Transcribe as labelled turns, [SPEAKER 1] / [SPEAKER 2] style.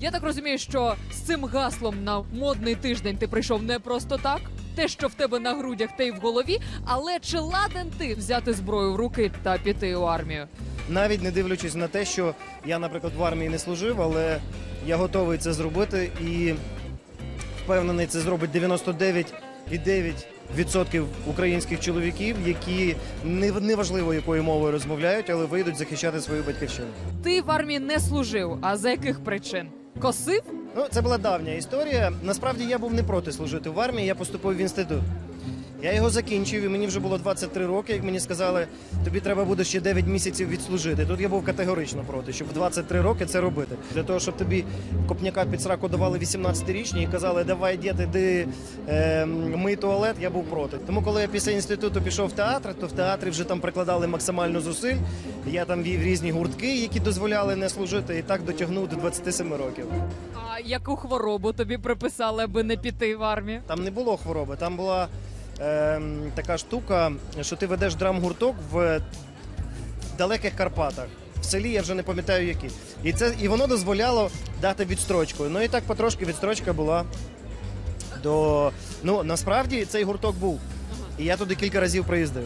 [SPEAKER 1] Я так розумію, що з цим гаслом на модний тиждень ти прийшов не просто так. Те, що в тебе на грудях, те й в голові, але чи ладен ти взяти зброю в руки та піти у армію?
[SPEAKER 2] Навіть не дивлячись на те, що я, наприклад, в армії не служив, але я готовий це зробити і впевнений, це зробить 99,9% українських чоловіків, які не- неважливо якою мовою розмовляють, але вийдуть захищати свою батьківщину.
[SPEAKER 1] Ти в армії не служив. А за яких причин? Косив?
[SPEAKER 2] Ну, це була давня історія. Насправді я був не проти служити в армії. Я поступив в інститут. Я його закінчив, і мені вже було 23 роки. Як мені сказали, тобі треба буде ще 9 місяців відслужити. Тут я був категорично проти, щоб в 23 роки це робити. Для того, щоб тобі копняка під сраку давали 18-річні і казали, давай дід, іди е, мий туалет, я був проти. Тому, коли я після інституту пішов в театр, то в театрі вже там прикладали максимально зусиль. Я там вів різні гуртки, які дозволяли не служити, і так дотягнув до 27 років.
[SPEAKER 1] А яку хворобу тобі приписали, аби не піти в армію?
[SPEAKER 2] Там не було хвороби, там була ем, така штука, що ти ведеш драм-гурток в далеких Карпатах. В селі я вже не пам'ятаю які. І це і воно дозволяло дати відстрочку. Ну і так потрошки відстрочка була до. Ну насправді цей гурток був. І я туди кілька разів приїздив.